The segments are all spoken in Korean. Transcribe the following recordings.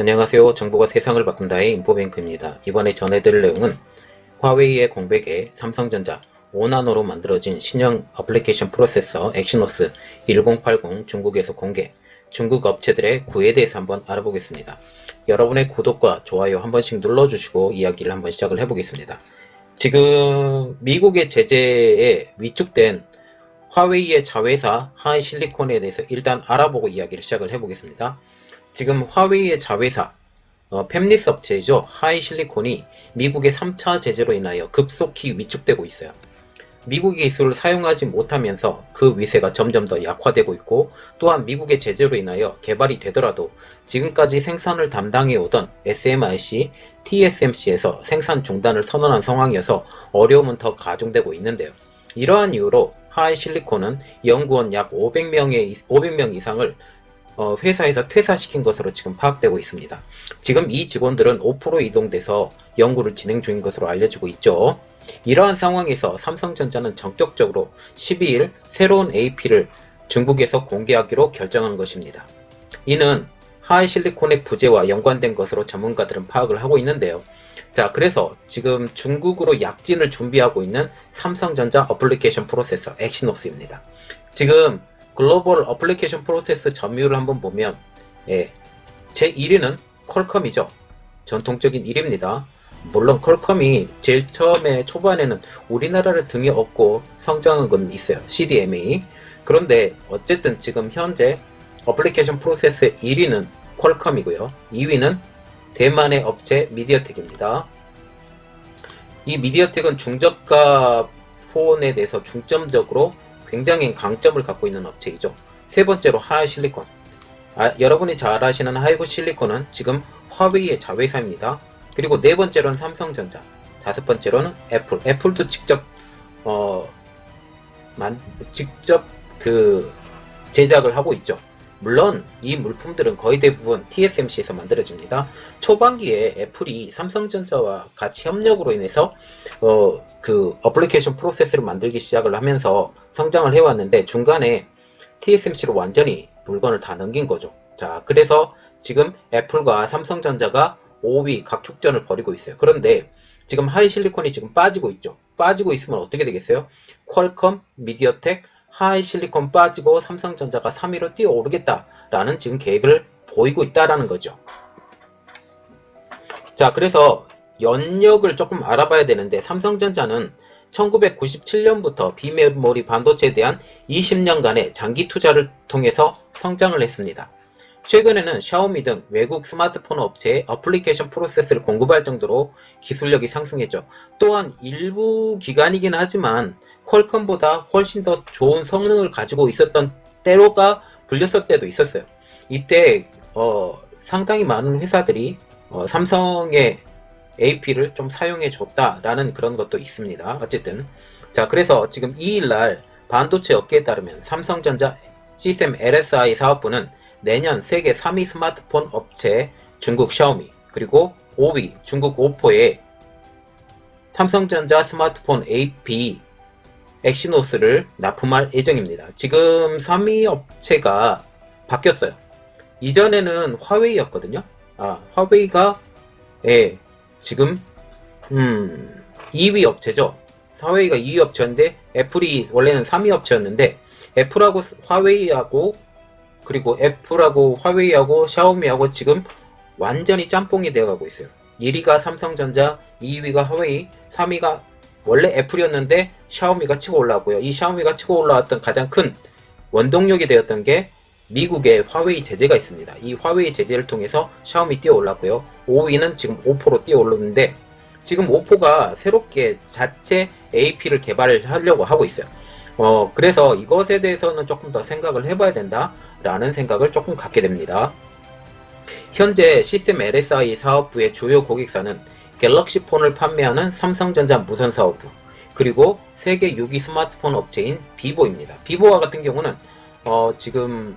안녕하세요. 정보가 세상을 바꾼다의 인포뱅크입니다. 이번에 전해드릴 내용은 화웨이의 공백에 삼성전자 5나노로 만들어진 신형 어플리케이션 프로세서 엑시노스 1080 중국에서 공개, 중국 업체들의 구에 대해서 한번 알아보겠습니다. 여러분의 구독과 좋아요 한 번씩 눌러주시고 이야기를 한번 시작을 해보겠습니다. 지금 미국의 제재에 위축된 화웨이의 자회사 하이실리콘에 대해서 일단 알아보고 이야기를 시작을 해보겠습니다. 지금 화웨이의 자회사 어, 팹리스 업체이죠. 하이실리콘이 미국의 3차 제재로 인하여 급속히 위축되고 있어요. 미국의 기술을 사용하지 못하면서 그 위세가 점점 더 약화되고 있고 또한 미국의 제재로 인하여 개발이 되더라도 지금까지 생산을 담당해 오던 SMIC, TSMC에서 생산 중단을 선언한 상황이어서 어려움은 더 가중되고 있는데요. 이러한 이유로 하이실리콘은 연구원 약 500명의 500명 이상을 어, 회사에서 퇴사시킨 것으로 지금 파악되고 있습니다. 지금 이 직원들은 5% 이동돼서 연구를 진행 중인 것으로 알려지고 있죠. 이러한 상황에서 삼성전자는 전격적으로 12일 새로운 AP를 중국에서 공개하기로 결정한 것입니다. 이는 하이실리콘의 부재와 연관된 것으로 전문가들은 파악을 하고 있는데요. 자, 그래서 지금 중국으로 약진을 준비하고 있는 삼성전자 어플리케이션 프로세서 엑시노스입니다. 지금 글로벌 어플리케이션 프로세스 점유율을 한번 보면 예, 제 1위는 퀄컴이죠. 전통적인 1위입니다. 물론 퀄컴이 제일 처음에 초반에는 우리나라를 등에 업고 성장한 건 있어요. CDMA. 그런데 어쨌든 지금 현재 어플리케이션 프로세스 1위는 퀄컴이고요. 2위는 대만의 업체 미디어텍입니다. 이 미디어텍은 중저가 폰에 대해서 중점적으로 굉장히 강점을 갖고 있는 업체이죠. 세 번째로 하이실리콘. 아, 여러분이 잘 아시는 하이고 실리콘은 지금 화웨이의 자회사입니다. 그리고 네 번째로는 삼성전자. 다섯 번째로는 애플. 애플도 직접 어, 만, 직접 그 제작을 하고 있죠. 물론 이 물품들은 거의 대부분 TSMC에서 만들어집니다. 초반기에 애플이 삼성전자와 같이 협력으로 인해서 어, 그 어플리케이션 프로세스를 만들기 시작을 하면서 성장을 해왔는데 중간에 TSMC로 완전히 물건을 다 넘긴 거죠. 자, 그래서 지금 애플과 삼성전자가 5위 각축전을 벌이고 있어요. 그런데 지금 하이실리콘이 지금 빠지고 있죠. 빠지고 있으면 어떻게 되겠어요? 퀄컴, 미디어텍, 하이 실리콘 빠지고 삼성전자가 3위로 뛰어오르겠다라는 지금 계획을 보이고 있다라는 거죠. 자, 그래서 연력을 조금 알아봐야 되는데 삼성전자는 1997년부터 비메모리 반도체에 대한 20년간의 장기 투자를 통해서 성장을 했습니다. 최근에는 샤오미 등 외국 스마트폰 업체에 어플리케이션 프로세스를 공급할 정도로 기술력이 상승했죠. 또한 일부 기간이긴 하지만 퀄컴보다 훨씬 더 좋은 성능을 가지고 있었던 때로가 불렸을 때도 있었어요. 이때 어, 상당히 많은 회사들이 어, 삼성의 AP를 좀 사용해 줬다라는 그런 것도 있습니다. 어쨌든 자 그래서 지금 2일날 반도체 업계에 따르면 삼성전자 시스템 LSI 사업부는 내년 세계 3위 스마트폰 업체 중국 샤오미 그리고 5위 중국 오포에 삼성전자 스마트폰 AP 엑시노스를 납품할 예정입니다. 지금 3위 업체가 바뀌었어요. 이전에는 화웨이였거든요. 아, 화웨이가 예, 지금 음, 2위 업체죠. 화웨이가 2위 업체인데 애플이 원래는 3위 업체였는데 애플하고 화웨이하고 그리고 애플하고 화웨이하고 샤오미하고 지금 완전히 짬뽕이 되어가고 있어요. 1위가 삼성전자, 2위가 화웨이, 3위가 원래 애플이었는데 샤오미가 치고 올라왔고요. 이 샤오미가 치고 올라왔던 가장 큰 원동력이 되었던 게 미국의 화웨이 제재가 있습니다. 이 화웨이 제재를 통해서 샤오미 뛰어 올랐고요. 5위는 지금 5%로 뛰어 올랐는데 지금 오포가 새롭게 자체 AP를 개발하려고 하고 있어요. 어, 그래서 이것에 대해서는 조금 더 생각을 해봐야 된다라는 생각을 조금 갖게 됩니다. 현재 시스템 LSI 사업부의 주요 고객사는 갤럭시 폰을 판매하는 삼성전자 무선 사업부, 그리고 세계 6위 스마트폰 업체인 비보입니다. 비보와 같은 경우는 어, 지금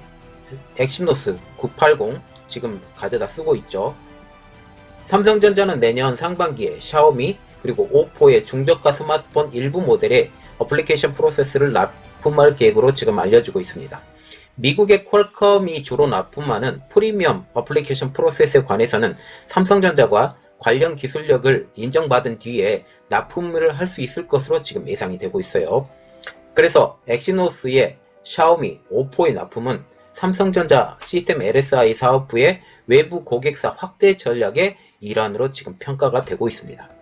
엑시노스 980 지금 가져다 쓰고 있죠. 삼성전자는 내년 상반기에 샤오미 그리고 오포의 중저가 스마트폰 일부 모델에 어플리케이션 프로세스를 납품할 계획으로 지금 알려지고 있습니다. 미국의 퀄컴이 주로 납품하는 프리미엄 어플리케이션 프로세스에 관해서는 삼성전자가 관련 기술력을 인정받은 뒤에 납품을 할 수 있을 것으로 지금 예상이 되고 있어요. 그래서 엑시노스의 샤오미, 오포의 납품은 삼성전자 시스템 LSI 사업부의 외부 고객사 확대 전략의 일환으로 지금 평가가 되고 있습니다.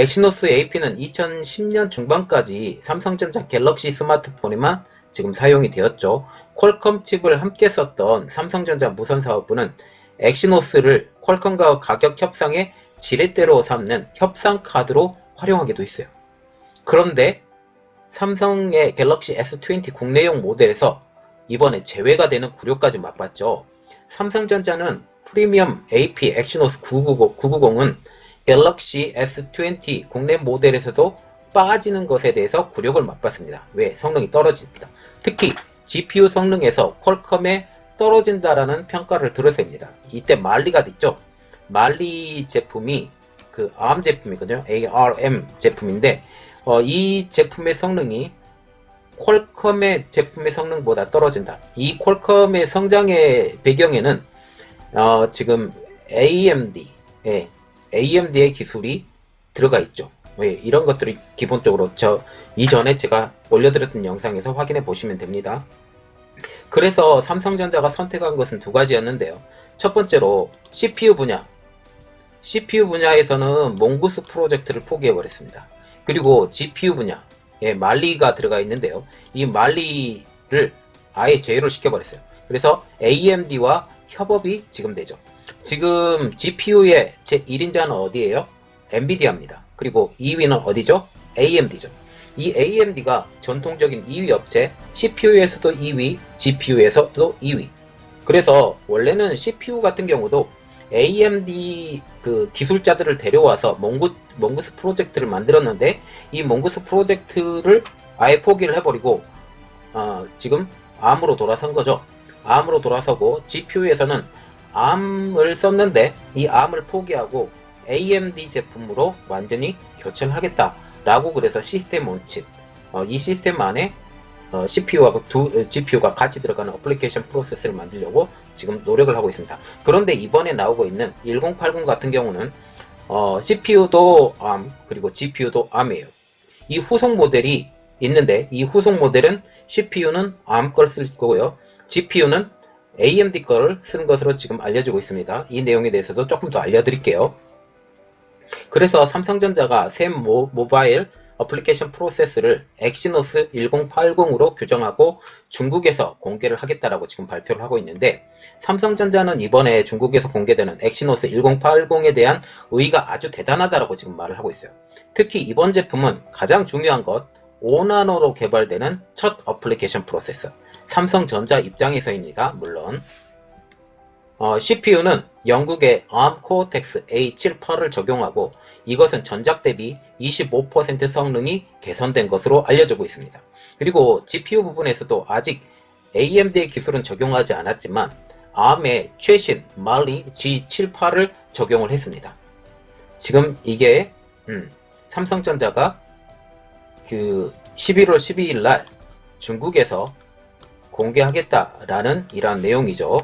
엑시노스 AP는 2010년 중반까지 삼성전자 갤럭시 스마트폰에만 지금 사용이 되었죠. 퀄컴 칩을 함께 썼던 삼성전자 무선 사업부는 엑시노스를 퀄컴과 가격 협상의 지렛대로 삼는 협상 카드로 활용하기도 했어요. 그런데 삼성의 갤럭시 S20 국내용 모델에서 이번에 제외가 되는 구료까지 맛봤죠. 삼성전자는 프리미엄 AP 엑시노스 990, 990은 갤럭시 S20 국내 모델에서도 빠지는 것에 대해서 굴욕을 맛봤습니다. 왜? 성능이 떨어집니다. 특히 GPU 성능에서 퀄컴에 떨어진다라는 평가를 들었습니다. 이때 말리가 있죠. 말리 제품이 그 ARM 제품이거든요. ARM 제품인데 어, 이 제품의 성능이 퀄컴의 제품의 성능보다 떨어진다. 이 퀄컴의 성장의 배경에는 어, 지금 AMD, 예, AMD의 기술이 들어가 있죠. 예, 이런 것들이 기본적으로 저 이전에 제가 올려드렸던 영상에서 확인해 보시면 됩니다. 그래서 삼성전자가 선택한 것은 두 가지였는데요. 첫 번째로 CPU 분야. CPU 분야에서는 몽구스 프로젝트를 포기해 버렸습니다. 그리고 GPU 분야. 예, 말리가 들어가 있는데요. 이 말리를 아예 제외를 시켜버렸어요. 그래서 AMD와 협업이 지금 되죠. 지금 GPU의 제 1인자는 어디예요? 엔비디아입니다. 그리고 2위는 어디죠? AMD죠. 이 AMD가 전통적인 2위 업체, CPU에서도 2위, GPU에서도 2위. 그래서 원래는 CPU 같은 경우도 AMD 그 기술자들을 데려와서 몽구, 몽구스 프로젝트를 만들었는데 이 몽구스 프로젝트를 아예 포기를 해버리고 어, 지금 ARM으로 돌아선 거죠. ARM으로 돌아서고 GPU에서는 ARM을 썼는데 이 ARM을 포기하고 AMD 제품으로 완전히 교체를 하겠다라고 그래서 시스템 온칩 어, 이 시스템 안에 어, CPU하고 두 GPU가 같이 들어가는 어플리케이션 프로세스를 만들려고 지금 노력을 하고 있습니다. 그런데 이번에 나오고 있는 1080 같은 경우는 어, CPU도 ARM 그리고 GPU도 ARM이에요. 이 후속 모델이 있는데 이 후속 모델은 CPU는 ARM 걸 쓸 거고요. GPU는 AMD 거를 쓰는 것으로 지금 알려지고 있습니다. 이 내용에 대해서도 조금 더 알려드릴게요. 그래서 삼성전자가 새 모, 모바일 어플리케이션 프로세스를 엑시노스 1080으로 규정하고 중국에서 공개를 하겠다라고 지금 발표를 하고 있는데 삼성전자는 이번에 중국에서 공개되는 엑시노스 1080에 대한 의의가 아주 대단하다라고 지금 말을 하고 있어요. 특히 이번 제품은 가장 중요한 것 5나노로 개발되는 첫 어플리케이션 프로세서 삼성전자 입장에서입니다. 물론 어, CPU는 영국의 ARM Cortex A78을 적용하고 이것은 전작 대비 25% 성능이 개선된 것으로 알려지고 있습니다. 그리고 GPU 부분에서도 아직 AMD의 기술은 적용하지 않았지만 ARM의 최신 Mali G78을 적용을 했습니다. 지금 이게 음, 삼성전자가 그 11월 12일 날 중국에서 공개하겠다라는 이러한 내용이죠.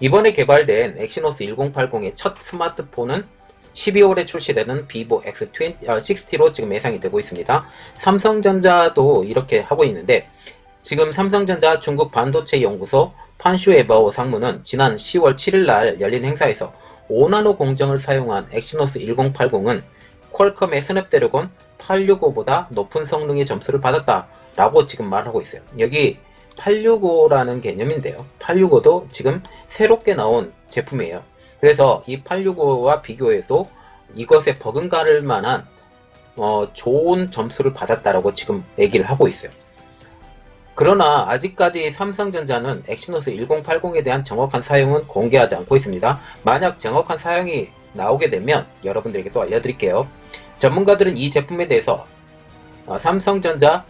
이번에 개발된 엑시노스 1080의 첫 스마트폰은 12월에 출시되는 비보 X60로 지금 예상이 되고 있습니다. 삼성전자도 이렇게 하고 있는데 지금 삼성전자 중국 반도체 연구소 판슈 에바오 상무는 지난 10월 7일 날 열린 행사에서 5나노 공정을 사용한 엑시노스 1080은 퀄컴의 스냅드래곤 865보다 높은 성능의 점수를 받았다 라고 지금 말하고 있어요. 여기 865라는 개념인데요. 865도 지금 새롭게 나온 제품이에요. 그래서 이 865와 비교해도 이것에 버금가를 만한 어, 좋은 점수를 받았다라고 지금 얘기를 하고 있어요. 그러나 아직까지 삼성전자는 엑시노스 1080에 대한 정확한 사용은 공개하지 않고 있습니다. 만약 정확한 사용이 나오게 되면 여러분들에게 또 알려드릴게요. 전문가들은 이 제품에 대해서 어, 삼성전자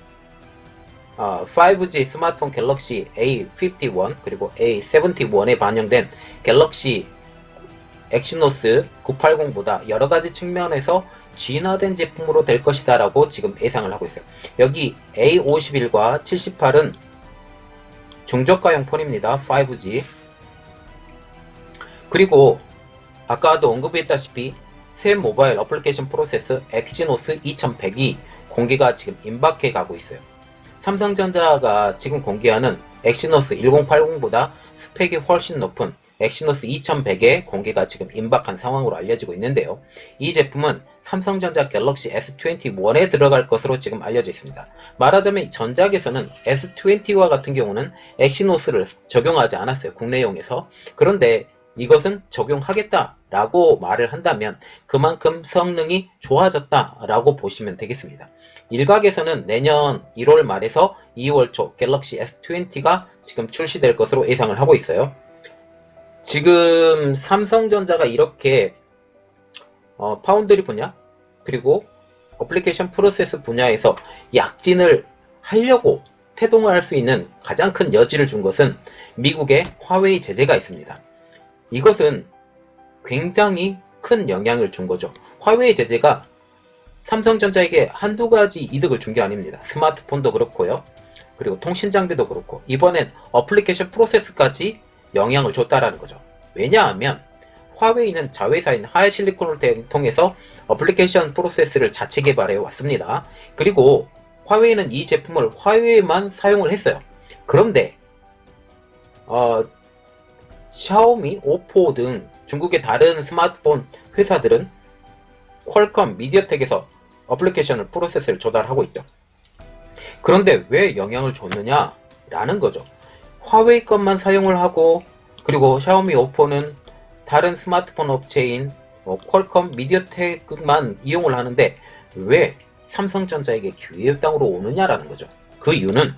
어, 5G 스마트폰 갤럭시 A51 그리고 A71에 반영된 갤럭시 엑시노스 980보다 여러 가지 측면에서 진화된 제품으로 될 것이다 라고 지금 예상을 하고 있어요. 여기 A51과 78은 중저가형 폰입니다. 5G. 그리고 아까도 언급했다시피 새 모바일 어플리케이션 프로세스 엑시노스 2100이 공개가 지금 임박해 가고 있어요. 삼성전자가 지금 공개하는 엑시노스 1080보다 스펙이 훨씬 높은 엑시노스 2100의 공개가 지금 임박한 상황으로 알려지고 있는데요. 이 제품은 삼성전자 갤럭시 S21에 들어갈 것으로 지금 알려져 있습니다. 말하자면 전작에서는 S20와 같은 경우는 엑시노스를 적용하지 않았어요. 국내용에서. 그런데 이것은 적용하겠다 라고 말을 한다면 그만큼 성능이 좋아졌다라고 보시면 되겠습니다. 일각에서는 내년 1월 말에서 2월 초 갤럭시 S20가 지금 출시될 것으로 예상을 하고 있어요. 지금 삼성전자가 이렇게 어, 파운드리 분야 그리고 어플리케이션 프로세스 분야에서 약진을 하려고 태동할 수 있는 가장 큰 여지를 준 것은 미국의 화웨이 제재가 있습니다. 이것은 굉장히 큰 영향을 준 거죠. 화웨이 제재가 삼성전자에게 한두 가지 이득을 준 게 아닙니다. 스마트폰도 그렇고요. 그리고 통신 장비도 그렇고 이번엔 어플리케이션 프로세스까지 영향을 줬다라는 거죠. 왜냐하면 화웨이는 자회사인 하이실리콘을 통해서 어플리케이션 프로세스를 자체 개발해 왔습니다. 그리고 화웨이는 이 제품을 화웨이만 사용을 했어요. 그런데 어, 샤오미, 오포 등 중국의 다른 스마트폰 회사들은 퀄컴, 미디어텍에서 어플리케이션을 프로세스를 조달하고 있죠. 그런데 왜 영향을 줬느냐 라는 거죠. 화웨이 것만 사용을 하고 그리고 샤오미, 오포는 다른 스마트폰 업체인 뭐 퀄컴, 미디어텍만 이용을 하는데 왜 삼성전자에게 기회의 땅으로 오느냐라는 거죠. 그 이유는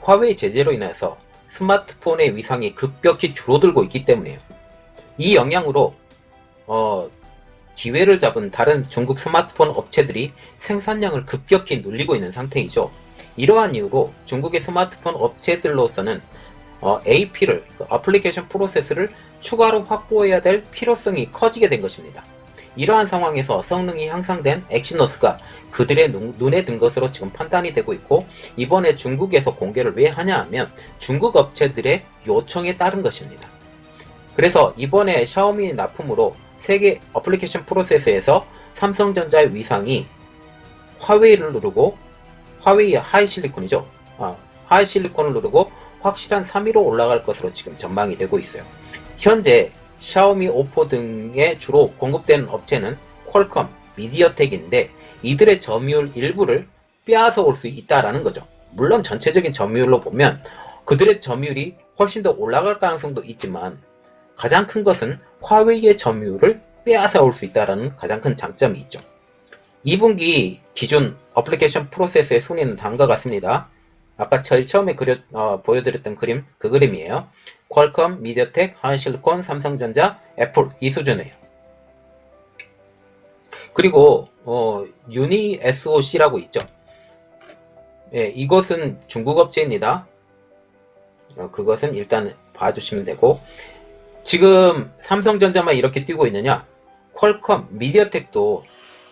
화웨이 제재로 인해서 스마트폰의 위상이 급격히 줄어들고 있기 때문이에요. 이 영향으로 어, 기회를 잡은 다른 중국 스마트폰 업체들이 생산량을 급격히 늘리고 있는 상태이죠. 이러한 이유로 중국의 스마트폰 업체들로서는 어, AP를 어플리케이션 프로세스를 추가로 확보해야 될 필요성이 커지게 된 것입니다. 이러한 상황에서 성능이 향상된 엑시노스가 그들의 눈, 눈에 든 것으로 지금 판단이 되고 있고 이번에 중국에서 공개를 왜 하냐 하면 중국 업체들의 요청에 따른 것입니다. 그래서 이번에 샤오미 납품으로 세계 어플리케이션 프로세스에서 삼성전자의 위상이 화웨이를 누르고 화웨이 하이실리콘이죠. 아, 하이실리콘을 누르고 확실한 3위로 올라갈 것으로 지금 전망이 되고 있어요. 현재 샤오미, 오포 등에 주로 공급되는 업체는 퀄컴, 미디어텍인데 이들의 점유율 일부를 빼앗아 올 수 있다라는 거죠. 물론 전체적인 점유율로 보면 그들의 점유율이 훨씬 더 올라갈 가능성도 있지만 가장 큰 것은 화웨이의 점유율을 빼앗아 올 수 있다라는 가장 큰 장점이 있죠. 2분기 기준 어플리케이션 프로세스의 순위는 다음과 같습니다. 아까 제일 처음에 그려, 어, 보여드렸던 그림, 그 그림이에요. 퀄컴, 미디어텍, 하이실리콘, 삼성전자, 애플 이 수준이에요. 그리고 어, 유니 SOC라고 있죠. 예, 이것은 중국 업체입니다. 어, 그것은 일단 봐주시면 되고 지금 삼성전자만 이렇게 뛰고 있느냐? 퀄컴, 미디어텍도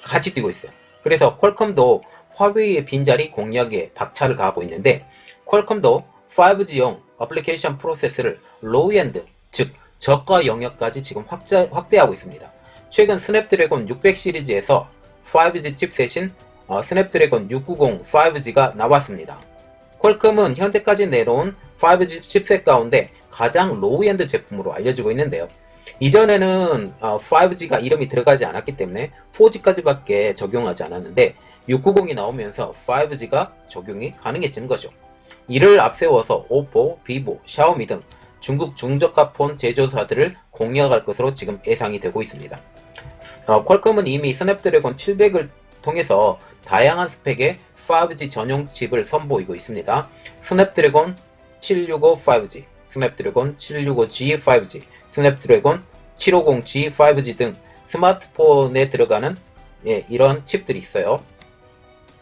같이 뛰고 있어요. 그래서 퀄컴도 화웨이의 빈자리 공략에 박차를 가하고 있는데 퀄컴도 5G용 어플리케이션 프로세스를 로우엔드, 즉 저가 영역까지 지금 확자, 확대하고 있습니다. 최근 스냅드래곤 600 시리즈에서 5G 칩셋인 어, 스냅드래곤 690 5G가 나왔습니다. 퀄컴은 현재까지 내놓은 5G 칩셋 가운데 가장 로우엔드 제품으로 알려지고 있는데요. 이전에는 어, 5G가 이름이 들어가지 않았기 때문에 4G까지밖에 적용하지 않았는데 690이 나오면서 5G가 적용이 가능해지는 거죠. 이를 앞세워서 오포, 비보, 샤오미 등 중국 중저가 폰 제조사들을 공략할 것으로 지금 예상이 되고 있습니다. 어, 퀄컴은 이미 스냅드래곤 700을 통해서 다양한 스펙의 5G 전용 칩을 선보이고 있습니다. 스냅드래곤 765 5G, 스냅드래곤 765G 5G, 스냅드래곤 750G 5G 등 스마트폰에 들어가는 예, 이런 칩들이 있어요.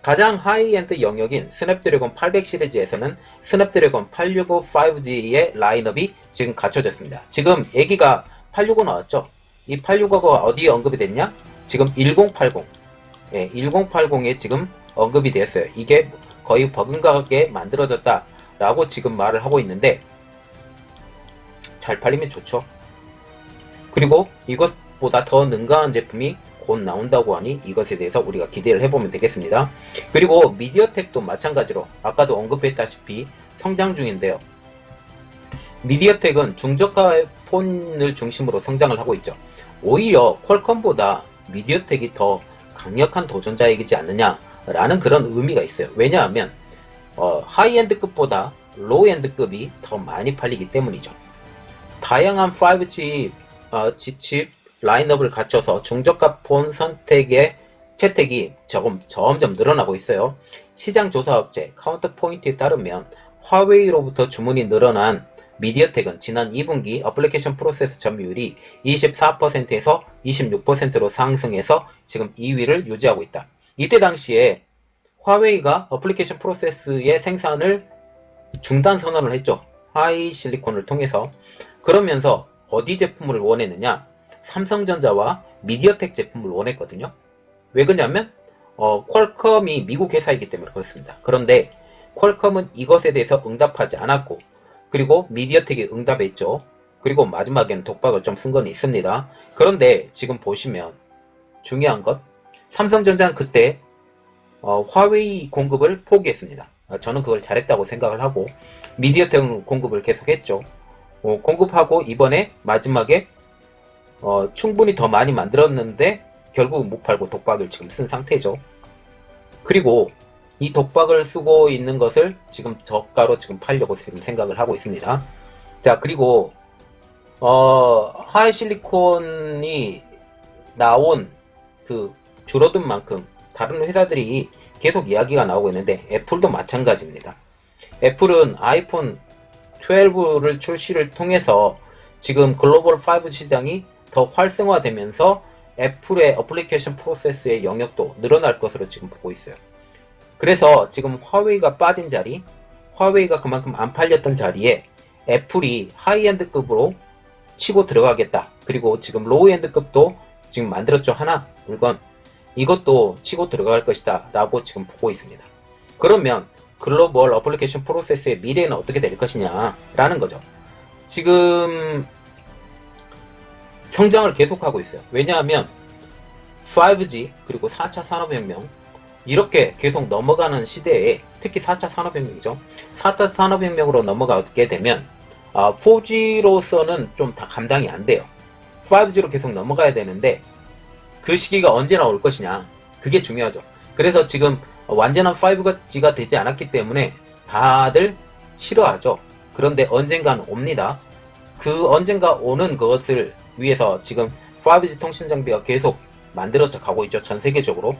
가장 하이엔드 영역인 스냅드래곤 800 시리즈에서는 스냅드래곤 865 5G의 라인업이 지금 갖춰졌습니다. 지금 얘기가 865 나왔죠? 이 865가 어디에 언급이 됐냐? 지금 1080. 예, 1080에 지금 언급이 되었어요. 이게 거의 버금가게 만들어졌다. 라고 지금 말을 하고 있는데 잘 팔리면 좋죠. 그리고 이것보다 더 능가한 제품이 곧 나온다고 하니 이것에 대해서 우리가 기대를 해보면 되겠습니다. 그리고 미디어텍도 마찬가지로 아까도 언급했다시피 성장 중인데요. 미디어텍은 중저가 폰을 중심으로 성장을 하고 있죠. 오히려 퀄컴보다 미디어텍이 더 강력한 도전자이지 않느냐라는 그런 의미가 있어요. 왜냐하면 어, 하이엔드급보다 로우엔드급이 더 많이 팔리기 때문이죠. 다양한 5G 어, G칩 라인업을 갖춰서 중저가 폰 선택의 채택이 조금 점점 늘어나고 있어요. 시장 조사 업체 카운터포인트에 따르면 화웨이로부터 주문이 늘어난 미디어텍은 지난 2분기 어플리케이션 프로세스 점유율이 24%에서 26%로 상승해서 지금 2위를 유지하고 있다. 이때 당시에 화웨이가 어플리케이션 프로세스의 생산을 중단 선언을 했죠. 하이 실리콘을 통해서. 그러면서 어디 제품을 원했느냐? 삼성전자와 미디어텍 제품을 원했거든요. 왜 그러냐면 어, 퀄컴이 미국 회사이기 때문에 그렇습니다. 그런데 퀄컴은 이것에 대해서 응답하지 않았고 그리고 미디어텍이 응답했죠. 그리고 마지막에는 독박을 좀 쓴 건 있습니다. 그런데 지금 보시면 중요한 것 삼성전자는 그때 어, 화웨이 공급을 포기했습니다. 어, 저는 그걸 잘했다고 생각을 하고 미디어텍 공급을 계속했죠. 어, 공급하고 이번에 마지막에 어, 충분히 더 많이 만들었는데 결국 못 팔고 독박을 지금 쓴 상태죠. 그리고 이 독박을 쓰고 있는 것을 지금 저가로 지금 팔려고 지금 생각을 하고 있습니다. 자, 그리고 어, 하이실리콘이 나온 그 줄어든 만큼 다른 회사들이 계속 이야기가 나오고 있는데 애플도 마찬가지입니다. 애플은 아이폰 12를 출시를 통해서 지금 글로벌 5 시장이 더 활성화되면서 애플의 어플리케이션 프로세스의 영역도 늘어날 것으로 지금 보고 있어요. 그래서 지금 화웨이가 빠진 자리, 화웨이가 그만큼 안 팔렸던 자리에 애플이 하이엔드급으로 치고 들어가겠다. 그리고 지금 로우엔드급도 지금 만들었죠. 하나, 물건. 이것도 치고 들어갈 것이다. 라고 지금 보고 있습니다. 그러면 글로벌 어플리케이션 프로세스의 미래는 어떻게 될 것이냐. 라는 거죠. 지금 성장을 계속하고 있어요. 왜냐하면 5G 그리고 4차 산업혁명 이렇게 계속 넘어가는 시대에 특히 4차 산업혁명이죠. 4차 산업혁명으로 넘어가게 되면 아, 4G로서는 좀 다 감당이 안 돼요. 5G로 계속 넘어가야 되는데 그 시기가 언제나 올 것이냐 그게 중요하죠. 그래서 지금 완전한 5G가 되지 않았기 때문에 다들 싫어하죠. 그런데 언젠가는 옵니다. 그 언젠가 오는 것을 위해서 지금 5G 통신 장비가 계속 만들어져 가고 있죠. 전 세계적으로.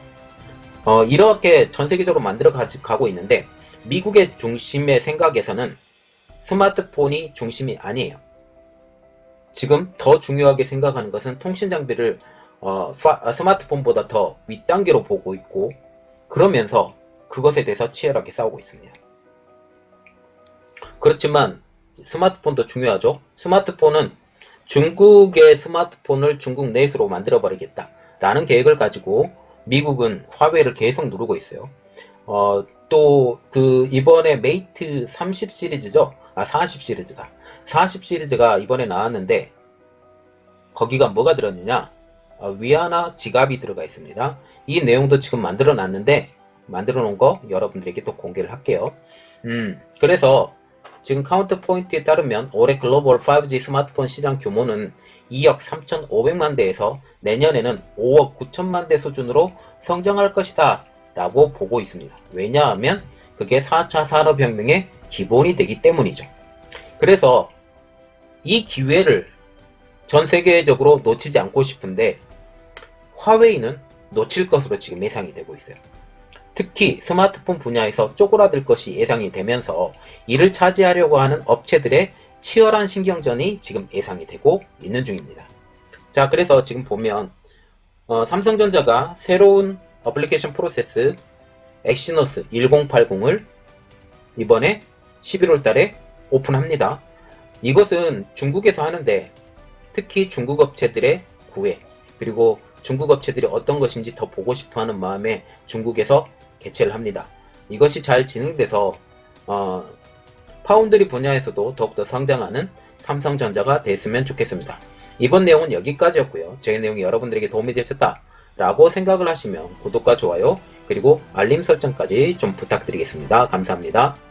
어, 이렇게 전 세계적으로 만들어 가고 있는데 미국의 중심의 생각에서는 스마트폰이 중심이 아니에요. 지금 더 중요하게 생각하는 것은 통신 장비를 어, 파, 스마트폰보다 더 윗단계로 보고 있고 그러면서 그것에 대해서 치열하게 싸우고 있습니다. 그렇지만 스마트폰도 중요하죠. 스마트폰은 중국의 스마트폰을 중국 내수로 만들어 버리겠다 라는 계획을 가지고 미국은 화웨이를 계속 누르고 있어요. 어, 또, 그, 이번에 메이트 30 시리즈죠? 아, 40 시리즈다. 40 시리즈가 이번에 나왔는데, 거기가 뭐가 들었느냐? 어, 위아나 지갑이 들어가 있습니다. 이 내용도 지금 만들어 놨는데, 만들어 놓은 거 여러분들에게 또 공개를 할게요. 음, 그래서, 지금 카운터 포인트에 따르면 올해 글로벌 5G 스마트폰 시장 규모는 2억 3,500만 대에서 내년에는 5억 9천만 대 수준으로 성장할 것이다 라고 보고 있습니다. 왜냐하면 그게 4차 산업혁명의 기본이 되기 때문이죠. 그래서 이 기회를 전 세계적으로 놓치지 않고 싶은데 화웨이는 놓칠 것으로 지금 예상이 되고 있어요. 특히 스마트폰 분야에서 쪼그라들 것이 예상이 되면서 이를 차지하려고 하는 업체들의 치열한 신경전이 지금 예상이 되고 있는 중입니다. 자, 그래서 지금 보면 어, 삼성전자가 새로운 어플리케이션 프로세스 엑시노스 1080을 이번에 11월 달에 오픈합니다. 이것은 중국에서 하는데 특히 중국 업체들의 구애 그리고 중국 업체들이 어떤 것인지 더 보고 싶어 하는 마음에 중국에서 개최를 합니다. 이것이 잘 진행돼서 어, 파운드리 분야에서도 더욱더 성장하는 삼성전자가 됐으면 좋겠습니다. 이번 내용은 여기까지였고요. 제 내용이 여러분들에게 도움이 되셨다 라고 생각을 하시면 구독과 좋아요 그리고 알림 설정까지 좀 부탁드리겠습니다. 감사합니다.